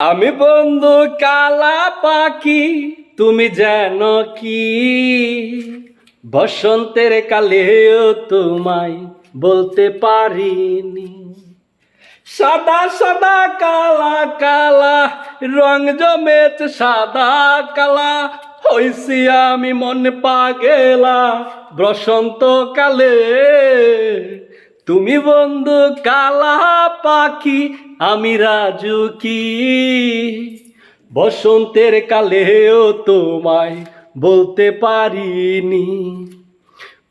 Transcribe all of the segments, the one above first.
আমি বন্ধু কালা পাখি, তুমি যেন কি? বসন্তের কালেও তোমায় বলতে পারিনি। সাদা সাদা, কালা কালা, রং জমেছে সাদা, কালা। হইছি আমি মন পাগেলা, বসন্ত কালে। তুমি বন্ধু কালা পাখি, আমি রাজু কি? বসন্তের কালেও তোমায় বলতে পারিনি।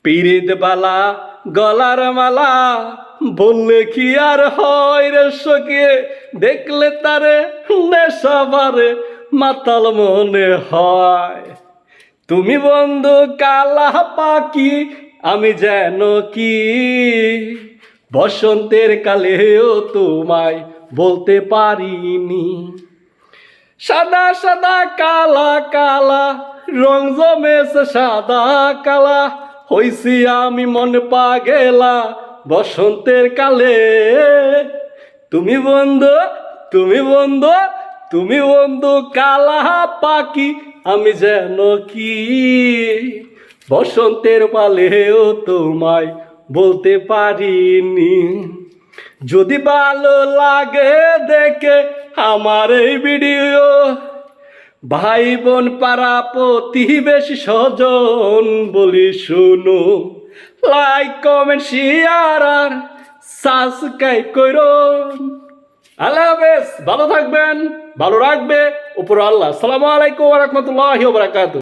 পিরিত বালা, গলার মালা, বললে কি আর হয় রে সখে? দেখলে তারে নেশাবারে মাতাল মনে হয়। তুমি বন্ধু কালা পাখি আমি যেন কি বসন্তের কালেও তোমায় বলতে পারিনি। সাদা সাদা, কালা কালা, রং জমেছে সাদা, কালা, হইছি আমি মন পাগেলা বসন্তের কালে। তুমি বন্ধু তুমি বন্ধু তুমি বন্ধু, কালা পাখি আমি যেন কি বসন্তের পালেও তোমায় বলতে পারিনি। যদি ভালো লাগে দেখে আমার এই ভিডিও ভাই বোন পাড়া প্রতিবেশী স্বজন বলি শুনো। লাইক কমেন্ট শেয়ার আর সাবস্ক্রাইব করুন আল্লাহ হাফেজ, ভালো থাকবেন, ভালো রাখবে। উপর আল্লাহ। সালামু আলাইকুম রহমতুল্লাহ বারাকাতু